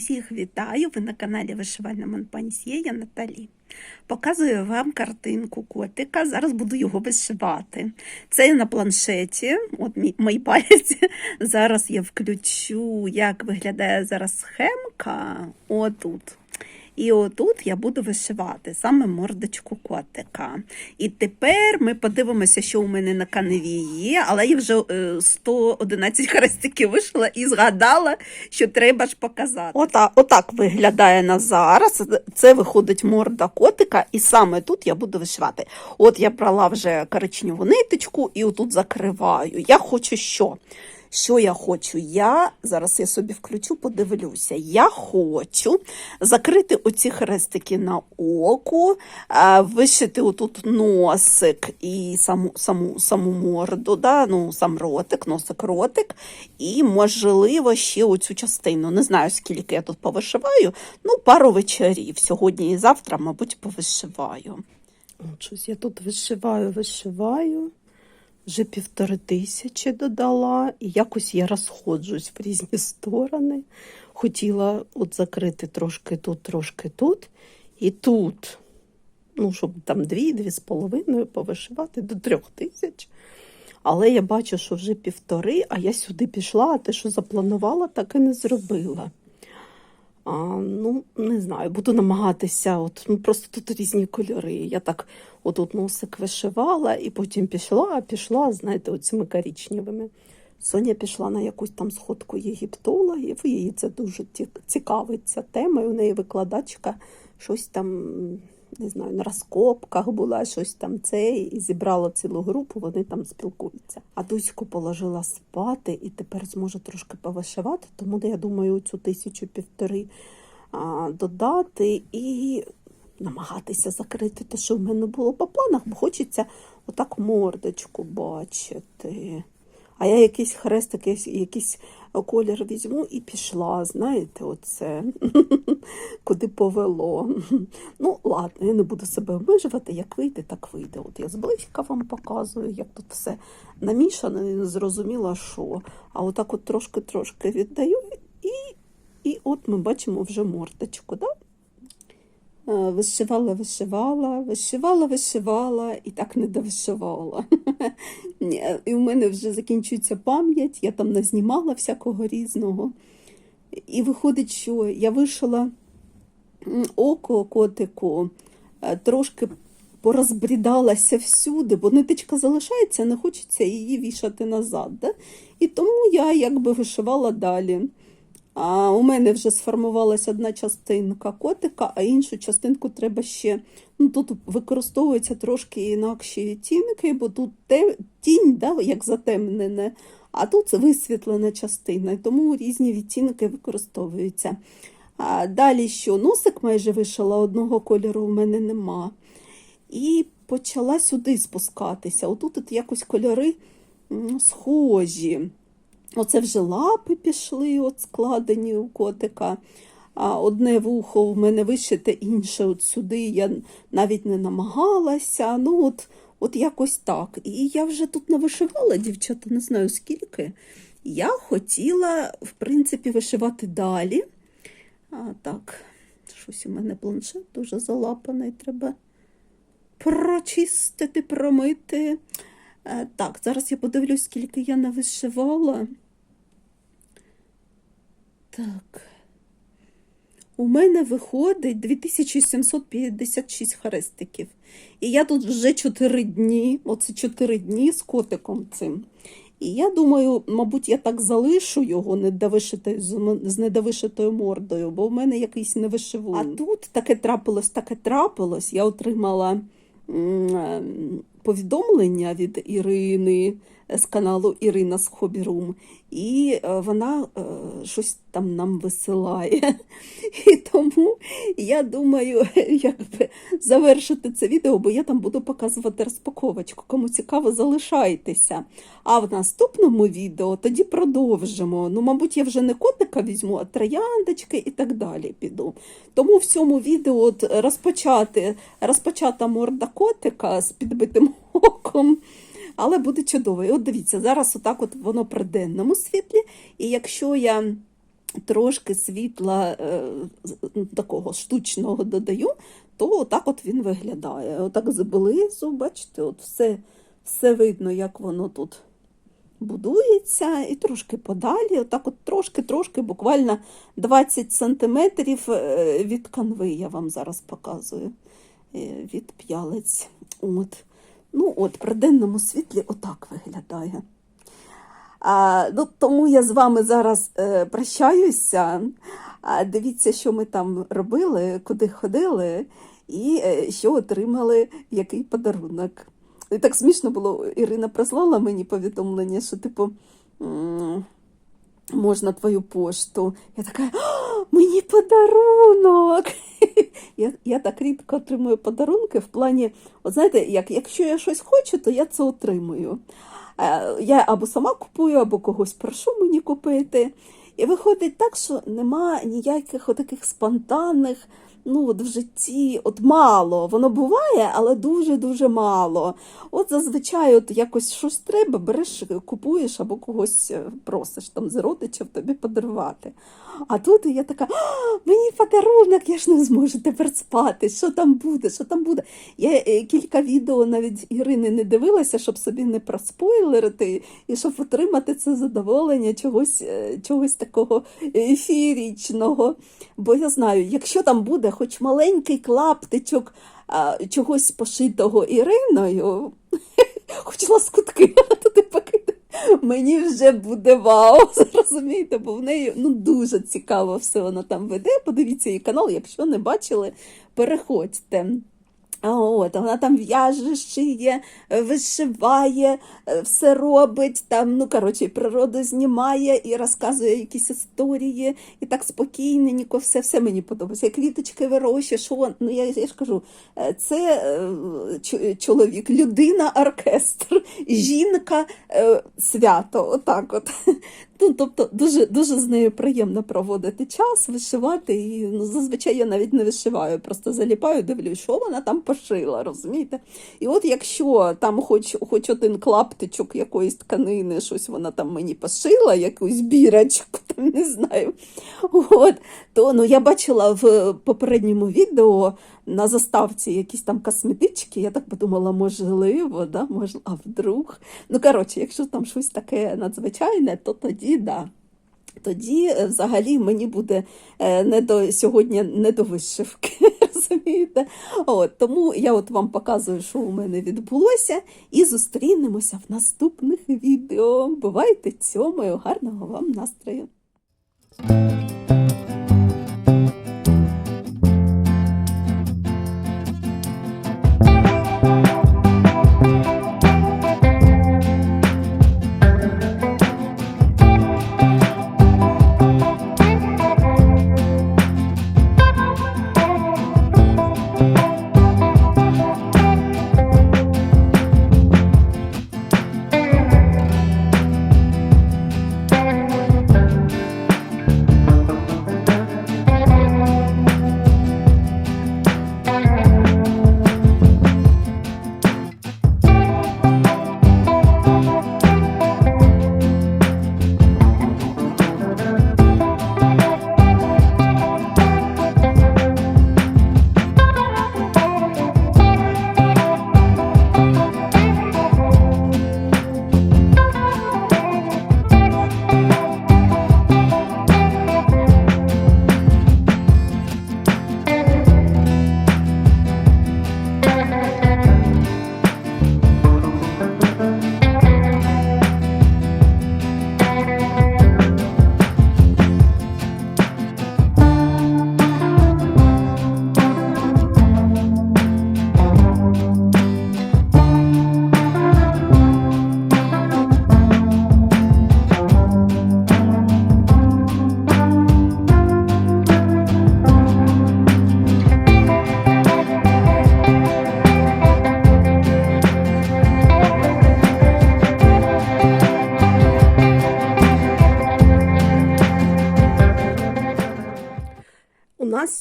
Усіх вітаю! Ви на каналі Вишивальна Монпансьє, я Наталі. Показую вам картинку котика. Зараз буду його вишивати. Це на планшеті, от мій палець. Зараз я включу, як виглядає зараз схемка. Отут. І отут я буду вишивати саме мордочку котика. І тепер ми подивимося, що у мене на каневі є, але я вже е, 111 хрестиків вишила і згадала, що треба ж показати. Ота, отак виглядає на зараз. Це виходить морда котика, і саме тут я буду вишивати. От я брала вже коричневу ниточку і отут закриваю. Я хочу що? Що я хочу? Я зараз я собі включу, подивлюся. Я хочу закрити оці хрестики на оку, вишити отут носик і саму саму, саму морду, да? ну, сам ротик, носик, ротик, і, можливо, ще оцю частину. Не знаю, скільки я тут повишиваю. Ну, пару вечорів. Сьогодні і завтра, мабуть, повишиваю. Щось я тут вишиваю, вишиваю. Вже півтори тисячі додала, і якось я розходжусь в різні сторони. Хотіла от закрити трошки тут, трошки тут і тут. Ну, щоб там дві, дві з половиною повишивати до трьох тисяч. Але я бачу, що вже півтори, а я сюди пішла, а те, що запланувала, так і не зробила. А, ну, не знаю, буду намагатися. От, ну, просто тут різні кольори. Я так отут носик вишивала і потім пішла, пішла, знаєте, оцими коричневими. Соня пішла на якусь там сходку єгіптологів, її це дуже цікавить ця тема. І у неї викладачка щось там, не знаю, на розкопках була, щось там це, і зібрала цілу групу, вони там спілкуються. А Дуську положила спати і тепер зможе трошки повишивати, тому я думаю, цю тисячу півтори а, додати і намагатися закрити те, що в мене було по планах, бо хочеться отак мордочку бачити. А я якийсь хрестик, якийсь колір візьму і пішла, знаєте, оце куди повело. Ну, ладно, я не буду себе обмежувати, як вийде, так вийде. От я зблизька вам показую, як тут все намішане, не зрозуміла, що. А отак от трошки-трошки віддаю, і, і от ми бачимо вже мордочку. Да? Вишивала, вишивала, вишивала, вишивала і так не довишивала. І в мене вже закінчується пам'ять, я там назнімала всякого різного. І виходить, що я вишила око котику, е, трошки порозбрідалася всюди, бо ниточка залишається, не хочеться її вішати назад. Да? І тому я якби вишивала далі. А у мене вже сформувалася одна частинка котика, а іншу частинку треба ще. Ну, тут використовуються трошки інакші відтінки, бо тут тінь, да, як затемнене, а тут висвітлена частина, тому різні відтінки використовуються. А далі що? Носик майже вишила, одного кольору в мене нема. І почала сюди спускатися. Отут от якось кольори схожі. Оце вже лапи пішли, от складені у котика. А одне вухо в мене вишите, інше от сюди. Я навіть не намагалася. Ну, от, от якось так. І я вже тут навишивала, дівчата, не знаю скільки. Я хотіла, в принципі, вишивати далі. А так, щось у мене планшет дуже залапаний, треба прочистити, промити. Е, Так, зараз я подивлюсь, скільки я навишивала. Так. У мене виходить 2756 хрестиків. І я тут вже 4 дні, оце 4 дні з котиком цим. І я думаю, мабуть, я так залишу його з недовишитою мордою, бо в мене якийсь невишивун. А тут таке трапилось, таке трапилось. Я отримала повідомлення від Ірини з каналу Ірина з Хобі Рум, і е, вона е, щось там нам висилає. І тому я думаю, якби завершити це відео, бо я там буду показувати розпаковочку. Кому цікаво, залишайтеся. А в наступному відео тоді продовжимо. Ну, мабуть, я вже не котика візьму, а трояндочки і так далі піду. Тому в цьому відео от розпочати, розпочата морда котика з підбитим оком. Але буде чудово. І от дивіться, зараз отак от воно при денному світлі. І якщо я трошки світла е, ну, такого штучного додаю, то отак от він виглядає. Отак зблизу, бачите, от все, все видно, як воно тут будується, і трошки подалі, отак от трошки-трошки, буквально 20 сантиметрів е, від канви, я вам зараз показую, е, від п'ялиць. От. Ну от, при денному світлі отак виглядає. А, ну, тому я з вами зараз е, прощаюся. А, дивіться, що ми там робили, куди ходили, і е, що отримали, який подарунок. І так смішно було, Ірина прислала мені повідомлення, що, типу, можна твою пошту. Я така, мені подарунок! Я, я так рідко отримую подарунки в плані, от знаєте, як, якщо я щось хочу, то я це отримую. Е, Я або сама купую, або когось прошу мені купити. І виходить так, що нема ніяких таких спонтанних, ну от в житті, от мало. Воно буває, але дуже-дуже мало. От зазвичай от якось щось треба, береш, купуєш або когось е, просиш там з родичів тобі подарувати. А тут я така, мені подарунок, я ж не зможу тепер спати. Що там буде? Що там буде? Я е, кілька відео навіть Ірини не дивилася, щоб собі не проспойлерити, і щоб отримати це задоволення чогось, е, чогось такого ефірічного. Бо я знаю, якщо там буде хоч маленький клаптичок а, чогось пошитого Іриною, хоч лоскутки туди покидати, мені вже буде вау. Зрозумієте, бо в неї ну, дуже цікаво все вона там веде. Подивіться її канал, якщо не бачили, переходьте. От, вона там в'яже, шиє, е, вишиває, е, все робить, там, ну, коротше, природу знімає і розказує якісь історії, і так спокійненько, все, все мені подобається. І квіточки вирощує, що ну, я, я ж кажу, е, це чоловік, людина, оркестр, жінка, свято, отак от. Ну, тобто дуже, дуже з нею приємно проводити час, вишивати. І ну, зазвичай я навіть не вишиваю, просто заліпаю, дивлюсь, що вона там пошила, розумієте? І от якщо там хоч, хоч один клаптичок якоїсь тканини, щось вона там мені пошила, якусь бірочку, там не знаю. От, то ну, я бачила в попередньому відео на заставці якісь там косметички, я так подумала, можливо, да, мож, а вдруг. Ну, коротше, якщо там щось таке надзвичайне, то тоді да. Тоді е, взагалі мені буде е, не до сьогодні не до вишивки, розумієте? От, тому я от вам показую, що у мене відбулося, і зустрінемося в наступних відео. Бувайте цьомою, гарного вам настрою!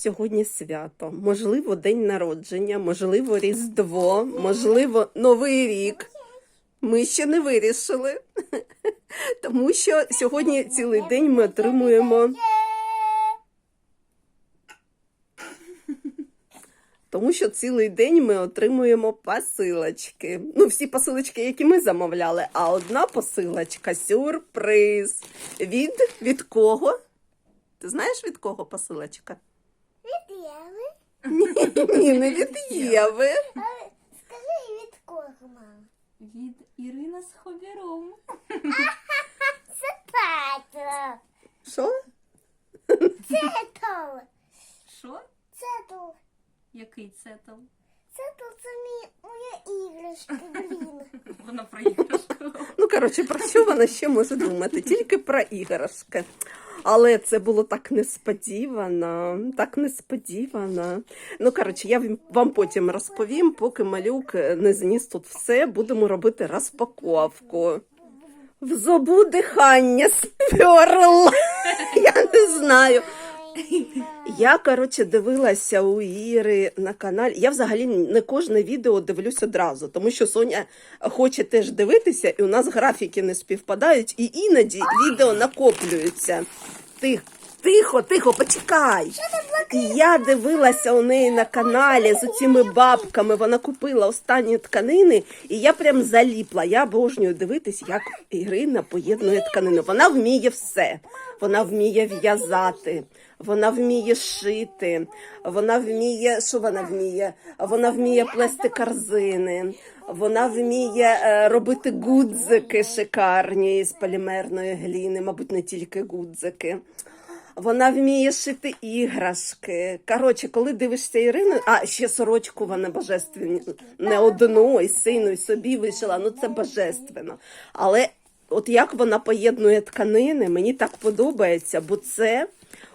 сьогодні свято, можливо, день народження, можливо, Різдво, можливо, Новий рік. Ми ще не вирішили, тому що сьогодні цілий день ми отримуємо. Тому що цілий день ми отримуємо посилочки. Ну, всі посилочки, які ми замовляли, а одна посилочка сюрприз. Від від кого? Ти знаєш від кого посилочка? Від Єви. Ні, не від Єви. Скажи від кого, мама? Від Ірина з хобіром. Це тато. Що? Це то. Що? Це то. Який це там? Це то це мій, моя іграшка, блін. Вона про іграшку. Ну, коротше, про що вона ще може думати? Тільки про іграшки. Але це було так несподівано, так несподівано. Ну, коротше, я вам- потім розповім, поки малюк не зніс тут все, будемо робити розпаковку. В зобу дихання сперла. Я не знаю. Я, коротше, дивилася у Іри на каналі. Я взагалі не кожне відео дивлюсь одразу, тому що Соня хоче теж дивитися, і у нас графіки не співпадають, і іноді відео накоплюються. Тихо, тихо, тихо, почекай. Я дивилася у неї на каналі з цими бабками. Вона купила останні тканини, і я прям заліпла. Я обожнюю дивитись, як Ірина поєднує тканину. Вона вміє все. Вона вміє в'язати, вона вміє шити, вона вміє, що вона вміє? Вона вміє плести корзини, вона вміє е, робити гудзики шикарні з полімерної гліни, мабуть, не тільки гудзики. Вона вміє шити іграшки. Коротше, коли дивишся Ірину, а ще сорочку вона божественна, не одну, і сину, і собі вишила. Ну це божественно. Але от як вона поєднує тканини, мені так подобається, бо це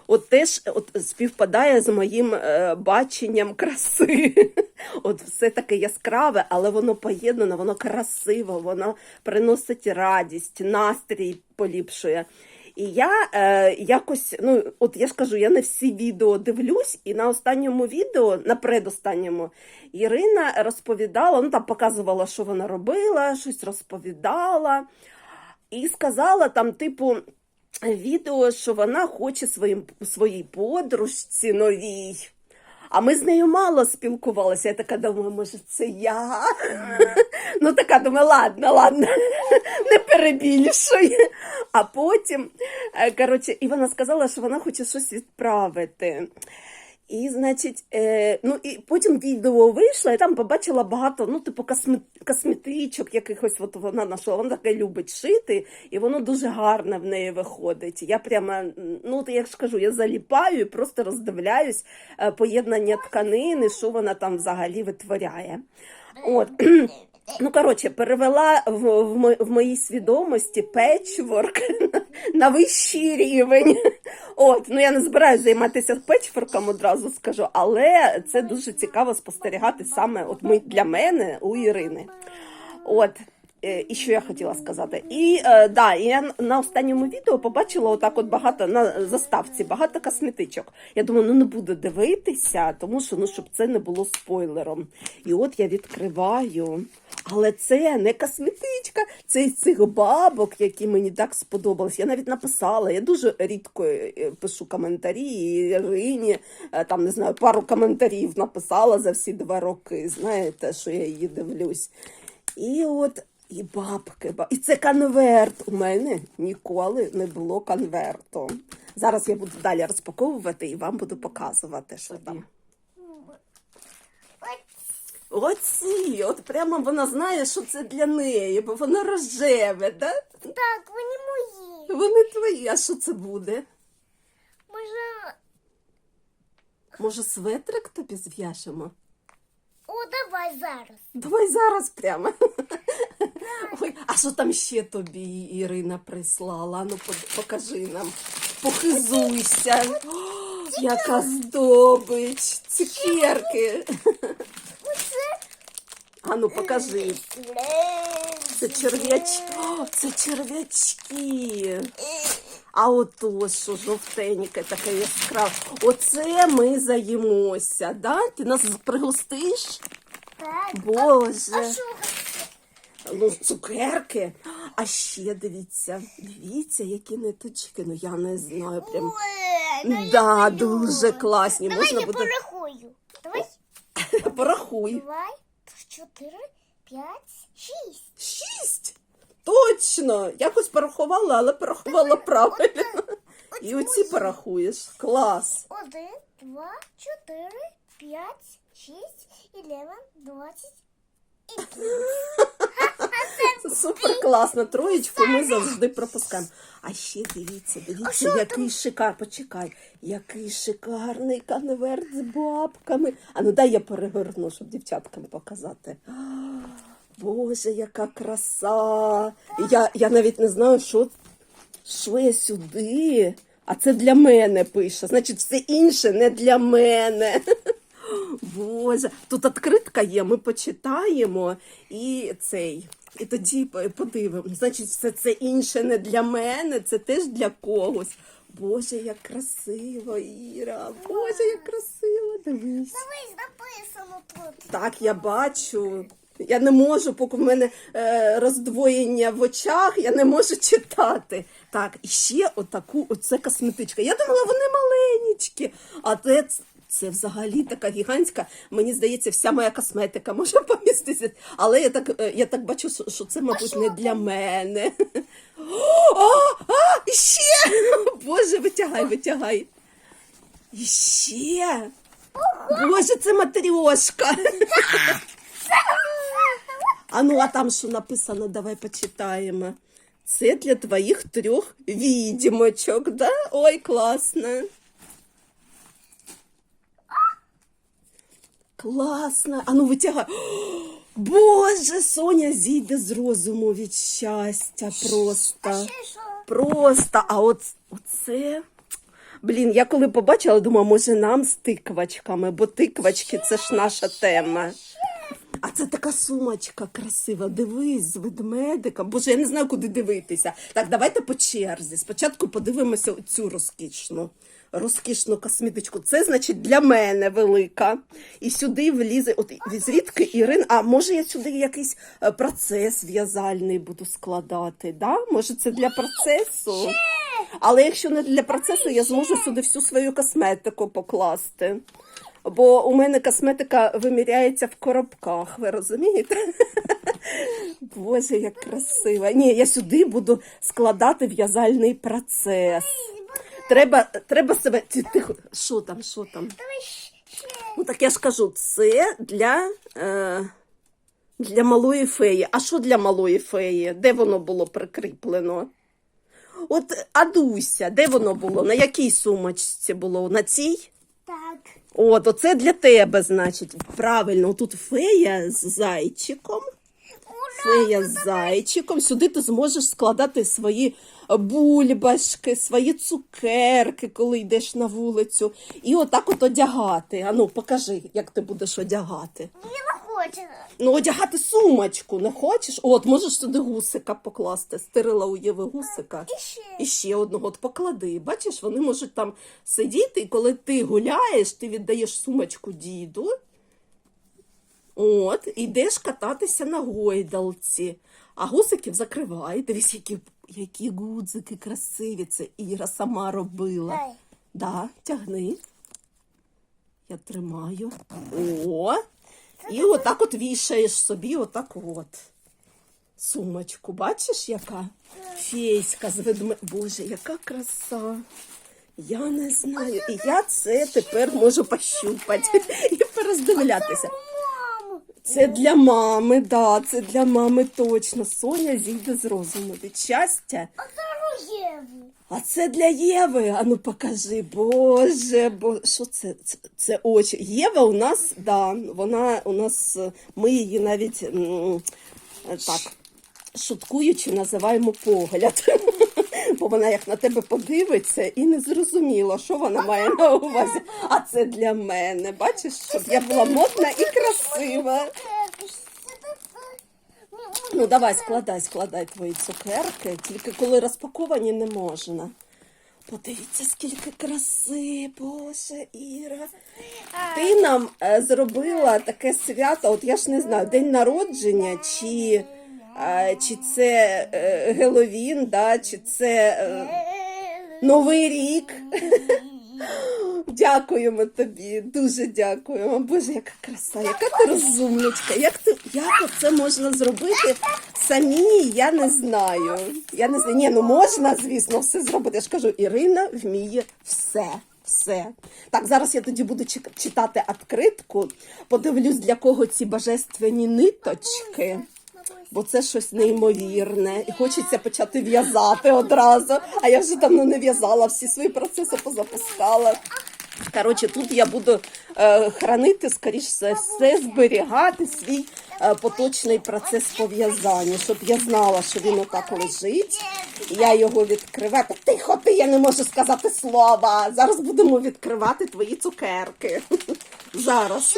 от теж от співпадає з моїм е, баченням краси. От все таке яскраве, але воно поєднано, воно красиво, воно приносить радість, настрій поліпшує. І я е, якось, ну от я ж кажу, я не всі відео дивлюсь, і на останньому відео, на предостанньому, Ірина розповідала, ну там показувала, що вона робила, щось розповідала, і сказала там, типу, відео, що вона хоче своїм, своїй подружці новій. А ми з нею мало спілкувалися. Я така думаю, може, це я? Ну, така думаю, ладно, ладно, не перебільшуй. А потім, е, коротше, і вона сказала, що вона хоче щось відправити. І, значить, е, ну і потім відео вийшло, і там побачила багато, ну, типу, косме, косметичок якихось, от вона знайшла. Вона таке любить шити, і воно дуже гарно в неї виходить. Я прямо, ну, от я ж кажу, я заліпаю і просто роздивляюсь е, поєднання тканини, що вона там взагалі витворяє. От. Ну, коротше, перевела в, в, в моїй свідомості печворк на вищий рівень. От, ну я не збираюся займатися печворком одразу скажу, але це дуже цікаво спостерігати саме от ми, для мене у Ірини. От. І що я хотіла сказати? І е, да, я на останньому відео побачила отак от багато на заставці, багато косметичок. Я думаю, ну не буду дивитися, тому що ну щоб це не було спойлером. І от я відкриваю. Але це не косметичка, це із цих бабок, які мені так сподобались. Я навіть написала. Я дуже рідко е, пишу коментарі і Ірині, е, там не знаю, пару коментарів написала за всі два роки. Знаєте, що я її дивлюсь. І от і бабки, ба- і це конверт. У мене ніколи не було конверту. Зараз я буду далі розпаковувати і вам буду показувати, що там. Оці, от прямо вона знає, що це для неї, бо воно рожеве, да? Так, вони мої. Вони твої, а що це буде? Може, Може, светрик тобі зв'яжемо? о, давай зараз. Давай зараз прямо. Ой, а що там ще тобі Ірина прислала? Ну, покажи нам. Похизуйся. О, яка здобич. Цукерки. А ну покажи. Це черв'ячки. Це черв'ячки. А ото що жовтеньке, таке яскраве. Оце ми заїмося, да? Ти нас пригостиш? Боже. Ну, цукерки. А ще дивіться, дивіться, які ниточки. Ну я не знаю. Прям Ой, ну да, дуже класні. Давай Можна я буде. порахую. Давай. порахуй. Два, чотири, п'ять, шість. Шість. Точно. Якось порахувала, але порахувала правильно. І оці порахуєш. Клас. Один, два, чотири, п'ять, шість, ілевен, двадцять і Супер класно. Троєчку ми завжди пропускаємо. А ще дивіться, дивіться, який шикар. Почекай, який шикарний конверт з бабками. А ну дай я перегорну, щоб дівчаткам показати. Боже, яка краса! Я, я навіть не знаю, що, що я сюди. А це для мене пише. Значить, все інше не для мене. Боже, тут відкритка є, ми почитаємо і цей. І тоді по- подивимося. Значить, все це інше не для мене, це теж для когось. Боже, як красиво, Іра. Боже, як красиво. Дивись. Дивись, написано тут. Так, я бачу. Я не можу, поки в мене е, роздвоєння в очах, я не можу читати. Так, і ще отаку, оце косметичка. Я думала, вони маленькі. А це, це взагалі така гігантська. Мені здається, вся моя косметика може поміститися. Але я так, е, я так бачу, що- це, мабуть, не для мене. О, а, ще! Боже, витягай, витягай. І ще. Боже, це матрьошка. А ну, а там що написано, давай почитаємо. Це для твоїх трьох відьмочок, да? Ой, класно. Класно. А ну витягай. Боже, Соня зійде з розуму від щастя просто. Просто, а от оце. Блін, я коли побачила, думаю, може нам з тиквачками, бо тиквачки це ж наша тема. А це така сумочка красива. Дивись, з ведмедиком. Боже, я не знаю, куди дивитися. Так, давайте по черзі. Спочатку подивимося цю розкішну. Розкішну косметичку. Це значить для мене велика. І сюди влізе, от зрідки Ірин. А може я сюди якийсь е, процес в'язальний буду складати? Да? Може, це для процесу? Але якщо не для процесу, я зможу сюди всю свою косметику покласти. Бо у мене косметика виміряється в коробках, ви розумієте? Боже, як красиво. Ні, я сюди буду складати в'язальний процес. Треба, треба себе. Тихо, що там, що там? Ну так я ж кажу, це для, е, для малої феї. А що для малої феї? Де воно було прикріплено? От Адуся, де воно було? На якій сумочці було? На цій? Так. От, оце для тебе, значить. Правильно, тут фея з зайчиком. Фея з зайчиком. Сюди ти зможеш складати свої бульбашки, свої цукерки, коли йдеш на вулицю. І отак от одягати. Ану, покажи, як ти будеш одягати. Я не хочу. Ну, одягати сумочку не хочеш? От, можеш сюди гусика покласти. Стирила у Єви гусика. І ще. І ще одного от поклади. Бачиш, вони можуть там сидіти, і коли ти гуляєш, ти віддаєш сумочку діду. От, і йдеш кататися на гойдалці. А гусиків закривай. Дивись, які, які гудзики красиві. Це Іра сама робила. Дай. Да, тягни. Я тримаю. О! І отак от вішаєш собі отак от. Сумочку. Бачиш, яка? Фейська з ведме. Боже, яка краса. Я не знаю. І я це тепер можу пощупати і пороздивлятися. Це для мами, да, це для мами точно. Соня зійде з розуму від щастя. А це для Єви. Ану покажи, Боже, бо що це? Це, це очі. Єва у нас, да, вона у нас, ми її навіть е, так, шуткуючи, називаємо погляд. Бо вона як на тебе подивиться і не зрозуміла, що вона має на увазі. А це для мене. Бачиш, щоб я була модна і красива. Ну, давай, складай, складай твої цукерки, тільки коли розпаковані не можна. Подивіться, скільки краси, Боже, Іра. Ти нам е, зробила таке свято, от я ж не знаю, день народження, чи, чи це е, Геловін, да, чи це е, Новий рік. Дякуємо тобі, дуже дякуємо. Боже, яка краса, яка ти розумничка. Як ти як це можна зробити самі? Я не знаю. Я не знаю. Ні, ну можна, звісно, все зробити. Я ж кажу, Ірина вміє все. Все. Так, зараз я тоді буду читати відкритку, подивлюсь, для кого ці божественні ниточки. Бо це щось неймовірне. І хочеться почати в'язати одразу. А я вже давно не в'язала, всі свої процеси позапускала. Коротше, тут я буду е, хранити, скоріш за все, зберігати свій е, поточний процес пов'язання, щоб я знала, що він отак лежить. Я його відкриваю. Тихо, ти, я не можу сказати слова. Зараз будемо відкривати твої цукерки. Зараз.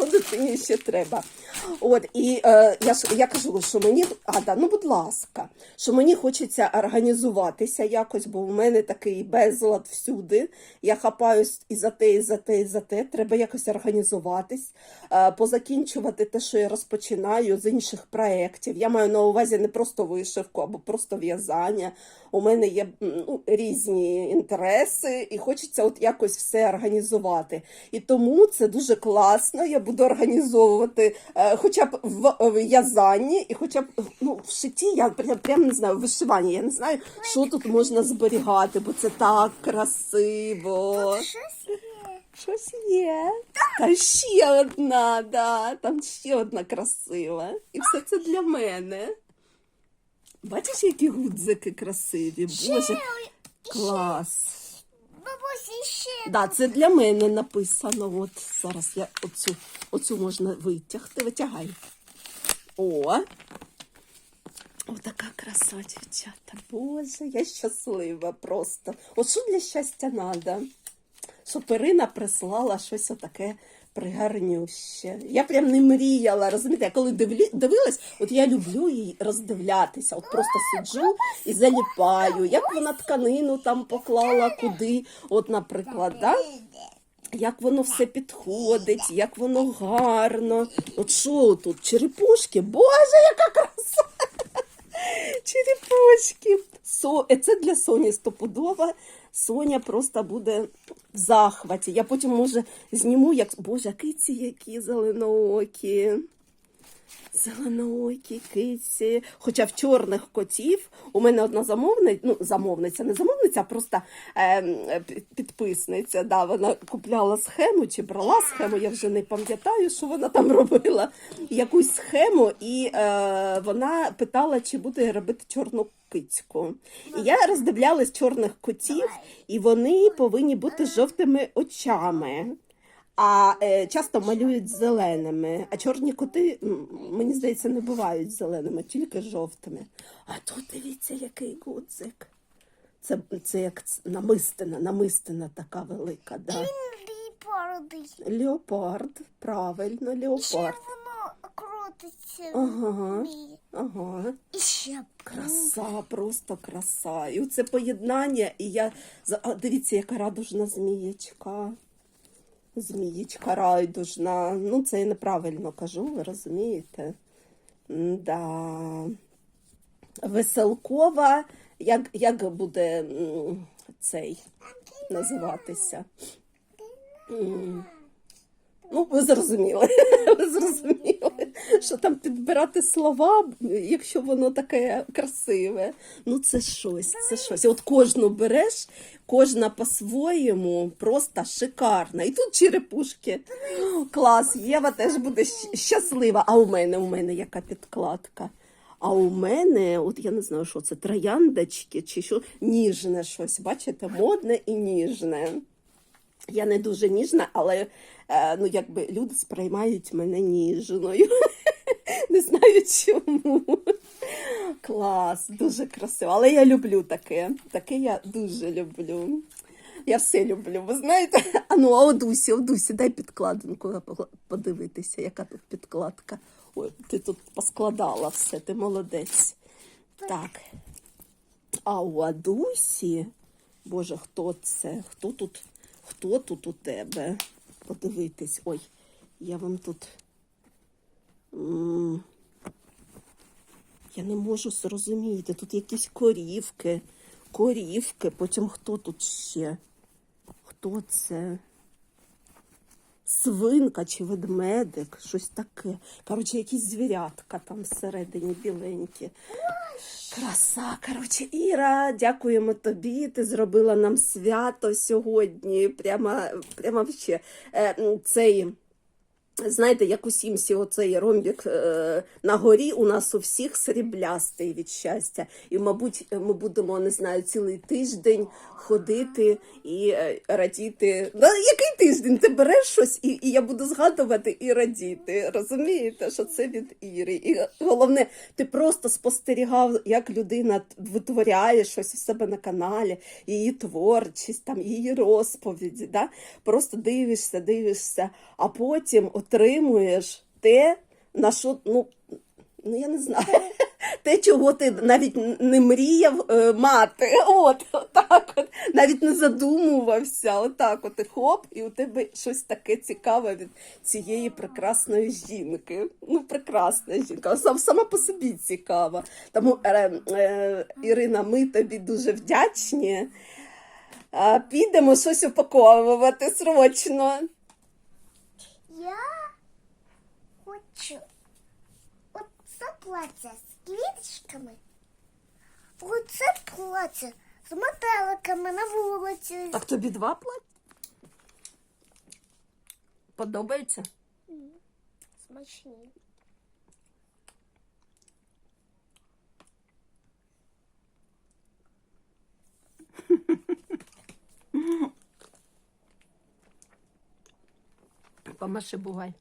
що дитині ще треба. От і е, я я кажу, що мені Ада, ну будь ласка, що мені хочеться організуватися якось, бо в мене такий безлад всюди. Я хапаюсь і за те, і за те, і за те. Треба якось організуватись, е, позакінчувати те, що я розпочинаю з інших проєктів. Я маю на увазі не просто вишивку або просто в'язання. У мене є ну, різні інтереси, і хочеться от якось все організувати. І тому це дуже класно. Я буду організовувати е, хоча б в в в'язанні, і хоча б ну, в шитті, я прям, прям не знаю, в вишиванні. Я не знаю, що тут можна зберігати, бо це так красиво. Щось є. Та ще одна, да, там ще одна красива. І все це для мене. Бачиш, які гудзики красиві? Боже, клас. Бабуся, ще. Да, це для мене написано. От зараз я оцю, оцю можна витягти. Витягай. О. Отака краса, дівчата. Боже, я щаслива просто. От що для щастя треба? Щоб Ірина прислала щось отаке пригарнюще. Я прям не мріяла, розумієте, я коли дивилась, от я люблю її роздивлятися. От просто сиджу і заліпаю, як вона тканину там поклала, куди. От, наприклад, да? як воно все підходить, як воно гарно. От що тут? Черепушки? Боже, яка краса! Черепушки. Е, Це для Соні стопудова. Соня просто буде в захваті. Я потім, може, зніму, як. Боже, киці які зеленоокі. Зеленоокі киці. Хоча в чорних котів у мене одна замовниця, ну, замовниця, не замовниця, а просто е, підписниця. Да, вона купляла схему чи брала схему, я вже не пам'ятаю, що вона там робила. Якусь схему, і е, вона питала, чи буде робити чорну кицьку. І я роздивлялась чорних котів, і вони повинні бути з жовтими очами. А е, часто малюють зеленими. А чорні коти, мені здається, не бувають зеленими, тільки жовтими. А тут дивіться, який гудзик. Це, це як намистина, намистина така велика. Да. Леопард, правильно, леопард. Крутиться. Ага. Ага. І ще Краса, просто краса. І це поєднання, і я. а, Дивіться, яка радужна змієчка. Змієчка райдужна. Ну, це я неправильно кажу, ви розумієте? Да. Веселкова, як, як буде цей називатися? Ну, ви зрозуміли. Ви зрозуміли, що там підбирати слова, якщо воно таке красиве. Ну, це щось, це щось. От кожну береш, кожна по-своєму, просто шикарна. І тут черепушки. Клас, Єва теж буде щаслива. А у мене, у мене яка підкладка. А у мене, от я не знаю, що це, трояндочки чи що, ніжне щось, бачите, модне і ніжне. Я не дуже ніжна, але е, ну, якби люди сприймають мене ніжною. Не знаю чому. Клас, дуже красиво. Але я люблю таке. Таке я дуже люблю. Я все люблю, ви знаєте? А ну, а Одусі, Одусі, дай підкладинку подивитися, яка тут підкладка. Ой, ти тут поскладала все, ти молодець. Так. А у Адусі, Боже, хто це? Хто тут? Хто тут у тебе? Подивитись. Ой, я вам тут. Я не можу зрозуміти. Тут якісь корівки, корівки. Потім хто тут ще? Хто це? Свинка чи ведмедик, щось таке. Коротше, якісь звірятка там всередині біленькі. Краса, коротше, Іра, дякуємо тобі. Ти зробила нам свято сьогодні. Прямо, прямо ще е, цей. Знаєте, як у Сімсі, оцей ромбік е, на горі у нас у всіх сріблястий від щастя. І, мабуть, ми будемо, не знаю, цілий тиждень ходити і е, радіти. Ну, який тиждень? Ти береш щось, і, і я буду згадувати і радіти. Розумієте, що це від Іри. І головне, ти просто спостерігав, як людина витворяє щось у себе на каналі, її творчість, там, її розповіді. Да? Просто дивишся, дивишся, а потім отримуєш те, на що, ну, ну я не знаю, те, чого ти навіть не мріяв е, мати. От, отак от, навіть не задумувався. Отак от і хоп, і у тебе щось таке цікаве від цієї прекрасної жінки. Ну, прекрасна жінка, сам, сама по собі цікава. Тому, е, е, Ірина, ми тобі дуже вдячні. А, підемо щось упаковувати срочно. Я хочу плаття з квіточками. Оце плаття з метеликами на вулиці. Так тобі два плаття? Подобається? Смачні. Помаши бугай.